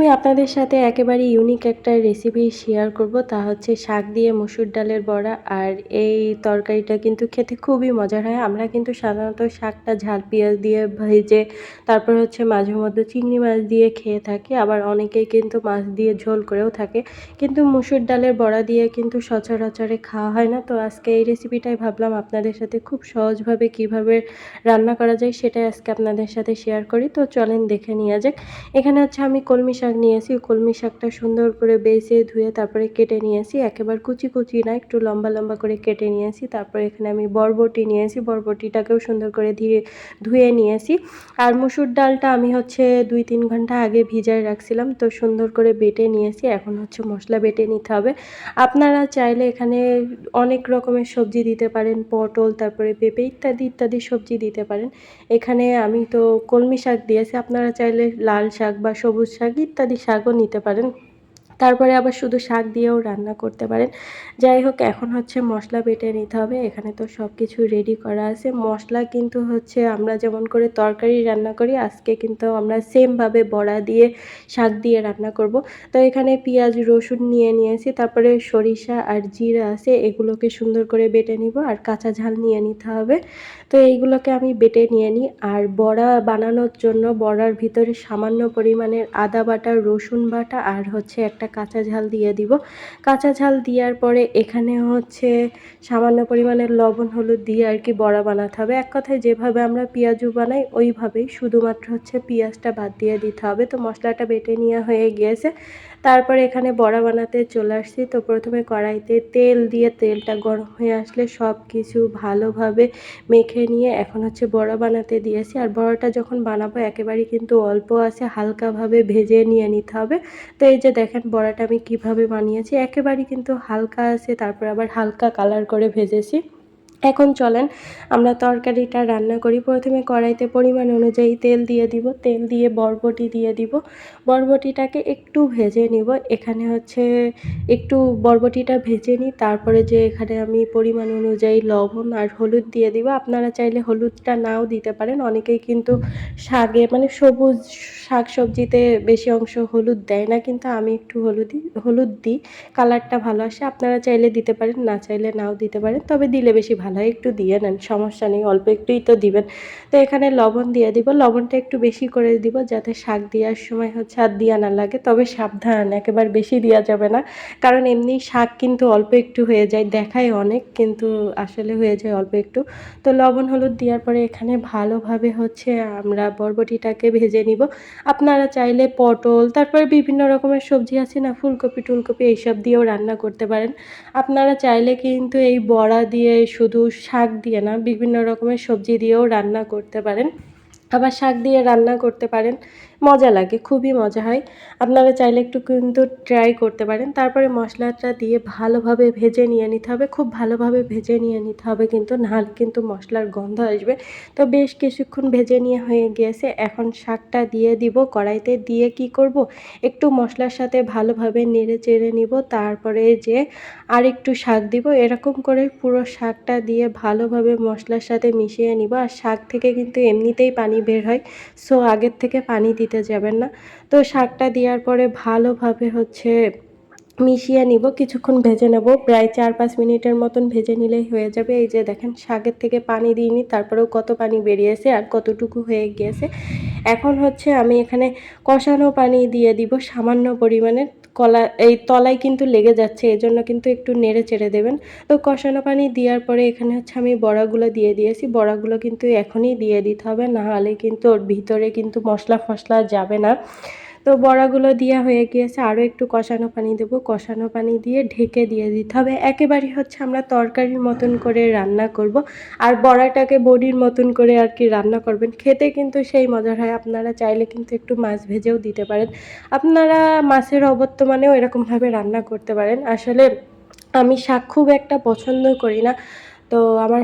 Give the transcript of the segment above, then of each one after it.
আমি আপনাদের সাথে একেবারে ইউনিক একটা রেসিপি শেয়ার করব। তা হচ্ছে শাক দিয়ে মসুর ডালের বড়া আর এই তরকারিটা কিন্তু খেতে খুবই মজার হয়। আমরা কিন্তু সাধারণত শাকটা ঝাল পেঁয়াজ দিয়ে ভেজে, তারপর হচ্ছে মাঝে মধ্যে চিংড়ি মাছ দিয়ে খেয়ে থাকি। আবার অনেকেই কিন্তু মাছ দিয়ে ঝোল করেও থাকে। কিন্তু মসুর ডালের বড়া দিয়ে কিন্তু সচরাচরে খাওয়া হয় না। তো আজকে এই রেসিপিটাই ভাবলাম আপনাদের সাথে খুব সহজভাবে কীভাবে রান্না করা যায় সেটাই আজকে আপনাদের সাথে শেয়ার করি। তো চলেন দেখে নেওয়া যাক। এখানে হচ্ছে আমি কলমি শাক নিয়েছি কলমি শাকটা সুন্দর করে বেছে ধুয়ে তারপরে কেটে নিয়েছি একেবারে কুচি কুচি না, একটু লম্বা লম্বা করে কেটে নিয়েছি তারপরে এখানে আমি বরবটি নিয়েছি বরবটিটাকেও সুন্দর করে ধুয়ে ধুয়ে নিয়েছি আর মুসুর ডালটা আমি হচ্ছে দুই তিন ঘণ্টা আগে ভিজায় রাখছিলাম, তো সুন্দর করে বেটে নিয়েছি এখন হচ্ছে মশলা বেটে নিতে হবে। আপনারা চাইলে এখানে অনেক রকমের সবজি দিতে পারেন, পটল, তারপরে পেঁপে ইত্যাদি ইত্যাদি সবজি দিতে পারেন। এখানে আমি তো কলমি শাক দিয়েছি আপনারা চাইলে লাল শাক বা সবুজ শাক ইত্যাদি শাকও নিতে পারেন। তারপরে আবার শুধু শাক দিয়েও রান্না করতে পারেন। যাই হোক, এখন হচ্ছে মশলা বেটে নিতে হবে। এখানে তো সব কিছু রেডি করা আছে। মশলা কিন্তু হচ্ছে আমরা যেমন করে তরকারি রান্না করি, আজকে কিন্তু আমরা সেমভাবে বড়া দিয়ে, শাক দিয়ে রান্না করব। তো এখানে পেঁয়াজ, রসুন নিয়ে নিয়েছি। তারপরে সরিষা আর জিরা আছে, এগুলোকে সুন্দর করে বেটে নিব আর কাঁচা ঝাল নিয়ে নিতে হবে। তো এইগুলোকে আমি বেটে নিয়ে নিই। আর বড়া বানানোর জন্য বড়ার ভিতরে সামান্য পরিমাণের আদা বাটা, রসুন বাটা আর হচ্ছে একটা কাঁচা ঝাল দিয়ে দিব। কাঁচা ঝাল দেওয়ার পরে এখানে হচ্ছে সামান্য পরিমাণের লবণ, হলুদ দিয়ে আর কি বড়া বানাতে হবে। এক কথায় যেভাবে আমরা পেঁয়াজু বানাই, ওইভাবেই শুধুমাত্র হচ্ছে পেঁয়াজটা বাদ দিয়ে দিতে হবে। তো মশলাটা বেটে নেওয়া হয়ে গিয়েছে। তারপরে এখানে বড়া বানাতে চলে আসছি। তো প্রথমে কড়াইতে তেল দিয়ে তেলটা গরম হয়ে আসলে সব কিছু ভালোভাবে মেখে নিয়ে এখন হচ্ছে বড়া বানাতে দিয়েছি আর বড়াটা যখন বানাবো একেবারেই কিন্তু অল্প আছে, হালকাভাবে ভেজে নিয়ে নিতে হবে। তো এই যে দেখেন বড়াটা আমি কীভাবে বানিয়েছি, একেবারেই কিন্তু হালকা আছে, তারপর আবার হালকা কালার করে ভেজেছি। এখন চলেন, আমরা তরকারিটা রান্না করি। প্রথমে কড়াইতে পরিমাণ অনুযায়ী তেল দিয়ে দিব। তেল দিয়ে বরবটি দিয়ে দিব। বরবটিটাকে একটু ভেজে নিব। এখানে হচ্ছে একটু বরবটিটা ভেজে নিই। তারপরে যে এখানে আমি পরিমাণ অনুযায়ী লবণ আর হলুদ দিয়ে দিব। আপনারা চাইলে হলুদটা নাও দিতে পারেন। অনেকেই কিন্তু শাকে মানে সবুজ শাক সবজিতে বেশি অংশ হলুদ দেয় না, কিন্তু আমি একটু হলুদ হলুদ দিই। কালারটা ভালো আসে। আপনারা চাইলে দিতে পারেন, না চাইলে নাও দিতে পারেন। তবে দিলে বেশি ভালো হয় একটু দিয়ে নেন, সমস্যা নেই, অল্প একটুই তো দিবেন। তো এখানে লবণ দিয়ে দিব, লবণটা একটু বেশি করে দিব যাতে শাক দেওয়ার সময় হচ্ছে আর দেওয়া না লাগে, তবে সাবধান, একেবারে বেশি দেওয়া যাবে না। কারণ এমনি শাক কিন্তু অল্প একটু হয়ে যায়, দেখায় অনেক, কিন্তু আসলে হয়ে যায় অল্প একটু। তো লবণ হলুদ দেওয়ার পরে এখানে ভালোভাবে হচ্ছে আমরা বরবটিটাকে ভেজে নিব। আপনারা চাইলে পটল, তারপরে বিভিন্ন রকমের সবজি আছে না, ফুলকপি, টুলকপি, এইসব দিয়েও রান্না করতে পারেন। আপনারা চাইলে কিন্তু এই বড়া দিয়ে শুধু শাক দিয়ে না বিভিন্ন রকমের সবজি দিয়েও রান্না করতে পারেন। আবার শাক দিয়ে রান্না করতে পারেন। মজা লাগে, খুবই মজা হয়। আপনারা চাইলে একটু কিন্তু ট্রাই করতে পারেন। তারপরে মশলাটা দিয়ে ভালোভাবে ভেজে নিয়ে নিতে হবে। খুব ভালোভাবে ভেজে নিয়ে নিতে হবে কিন্তু নাহলে কিন্তু মশলার গন্ধ আসবে। তো বেশ কিছুক্ষণ ভেজে নিয়ে হয়ে গিয়েছে এখন শাকটা দিয়ে দিব। কড়াইতে দিয়ে কি করব? একটু মশলার সাথে ভালোভাবে নেড়ে চেড়ে নিব। তারপরে যে আর একটু শাক দিব, এরকম করে পুরো শাকটা দিয়ে ভালোভাবে মশলার সাথে মিশিয়ে নিব। আর শাক থেকে কিন্তু এমনিতেই পানি বের হয়। সো আগের থেকে পানি দিতে যাবেন না। তো শাকটা দেওয়ার পরে ভালোভাবে হচ্ছে মিশিয়ে নিব, কিছুক্ষণ ভেজে নেব। প্রায় চার পাঁচ মিনিটের মতন ভেজে নিলেই হয়ে যাবে। এই যে দেখেন, শাকের থেকে পানি দিইনি, তারপরেও কত পানি বেরিয়েছে আর কতটুকু হয়ে গিয়েছে। এখন হচ্ছে আমি এখানে কষানো পানি দিয়ে দিব সামান্য পরিমাণে। কলা, এই তলায় কিন্তু লেগে যাচ্ছে, এজন্য কিন্তু একটু নেড়ে চেড়ে দেবেন। তো কষানো পানি দেওয়ার পরে এখানে হচ্ছে আমি বড়াগুলো দিয়ে দিয়েছি। বড়াগুলো কিন্তু এখনই দিয়ে দিতে হবে, না হলে কিন্তু ওর ভিতরে কিন্তু মশলা ফসলা যাবে না। তো বড়াগুলো দেওয়া হয়ে গিয়েছে আরও একটু কষানো পানি দেবো। কষানো পানি দিয়ে ঢেকে দিয়ে দিতে হবে। একেবারেই হচ্ছে আমরা তরকারির মতন করে রান্না করব। আর বড়াটাকে বড়ির মতন করে আর কি রান্না করবেন। খেতে কিন্তু সেই মজার হয়। আপনারা চাইলে কিন্তু একটু মাছ ভেজেও দিতে পারেন। আপনারা মাছের অবর্তমানেও এরকমভাবে রান্না করতে পারেন। আসলে আমি শাক খুব একটা পছন্দ করি না। তো আমার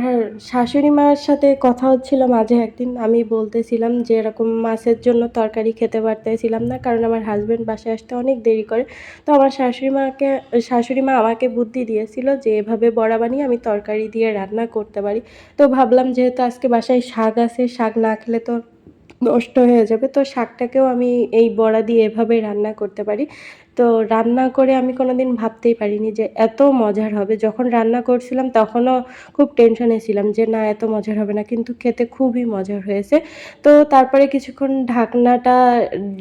শাশুড়ি মার সাথে কথা হচ্ছিল মাঝে একদিন। আমি বলতেছিলাম যে, এরকম মাছের জন্য তরকারি খেতে পারতেছিলাম না, কারণ আমার হাজব্যান্ড বাসায় আসতে অনেক দেরি করে। তো আমার শাশুড়ি মাকে, শাশুড়ি মা আমাকে বুদ্ধি দিয়েছিল যে, এভাবে বড়া বানিয়ে আমি তরকারি দিয়ে রান্না করতে পারি। তো ভাবলাম যেহেতু আজকে বাসায় শাক আছে, শাক না খেলে তো নষ্ট হয়ে যাবে, তো শাকটাকেও আমি এই বড়া দিয়ে এভাবে রান্না করতে পারি। তো রান্না করে আমি কোনোদিন ভাবতেই পারিনি যে এত মজার হবে। যখন রান্না করছিলাম তখনও খুব টেনশনে ছিলাম যে না, এত মজার হবে না। কিন্তু খেতে খুবই মজার হয়েছে। তো তারপরে কিছুক্ষণ ঢাকনাটা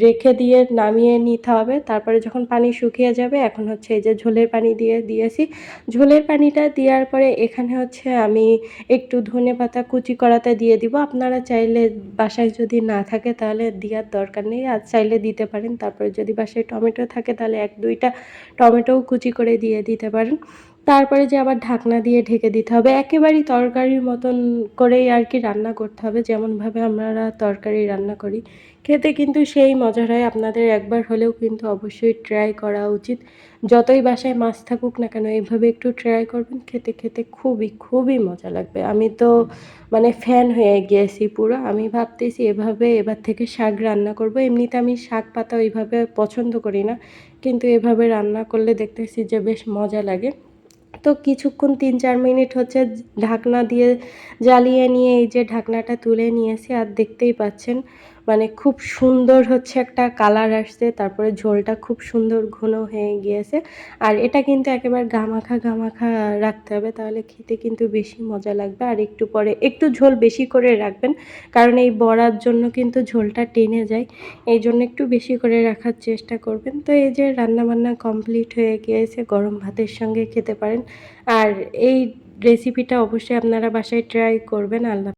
রেখে দিয়ে নামিয়ে নিতে হবে। তারপরে যখন পানি শুকিয়ে যাবে, এখন হচ্ছে এই যে ঝোলের পানি দিয়ে দিয়েছি। ঝোলের পানিটা দেওয়ার পরে এখানে হচ্ছে আমি একটু ধনে পাতা কুচি করাতে দিয়ে দিব। আপনারা চাইলে বাসায় যদি না থাকে তাহলে দেওয়ার দরকার নেই। আর চাইলে দিতে পারেন। তারপরে যদি বাসায় টমেটো থাকে তাহলে এক দুইটা টমেটোও কুচি করে দিয়ে দিতে পারেন। তারপরে যে আবার ঢাকনা দিয়ে ঢেকে দিতে হবে, একেবারেই তরকারির মতন করেই আর কি রান্না করতে হবে, যেমনভাবে আমরা তরকারি রান্না করি। খেতে কিন্তু সেই মজার হয়, আপনাদের একবার হলেও কিন্তু অবশ্যই ট্রাই করা উচিত। যতই বাসায় মাছ থাকুক না কেন, এইভাবে একটু ট্রাই করবেন, খেতে খেতে খুবই খুবই মজা লাগবে। আমি তো মানে ফ্যান হয়ে গিয়েছি পুরো, আমি ভাবতেছি এভাবে এবার থেকে শাক রান্না করব, এমনিতে আমি শাক পাতা ওইভাবে পছন্দ করি না। কিন্তু এভাবে রান্না করলে দেখতেছি যে বেশ মজা লাগে। তো কিছুক্ষণ তিন চার মিনিট হচ্ছে ঢাকনা দিয়ে জ্বালিয়ে নিয়ে এই যে ঢাকনাটা তুলে নিয়েছি, আর দেখতেই পাচ্ছেন মানে খুব সুন্দর হচ্ছে একটা কালার আসছে, তারপরে ঝোলটা খুব সুন্দর ঘন হয়ে গিয়েছে। আর এটা কিন্তু একেবারে গামাখা গামাখা রাখতে হবে, তাহলে খেতে কিন্তু বেশি মজা লাগবে। আর একটু পরে একটু ঝোল বেশি করে রাখবেন, কারণ এই বড়ার জন্য কিন্তু ঝোলটা টেনে যায়। এই জন্য একটু বেশি করে রাখার চেষ্টা করবেন। তো এই যে রান্নাবান্না কমপ্লিট হয়ে গিয়েছে, গরম ভাতের সঙ্গে খেতে পারেন। আর এই রেসিপিটা অবশ্যই আপনারা বাসায় ট্রাই করবেন, আল্লাহ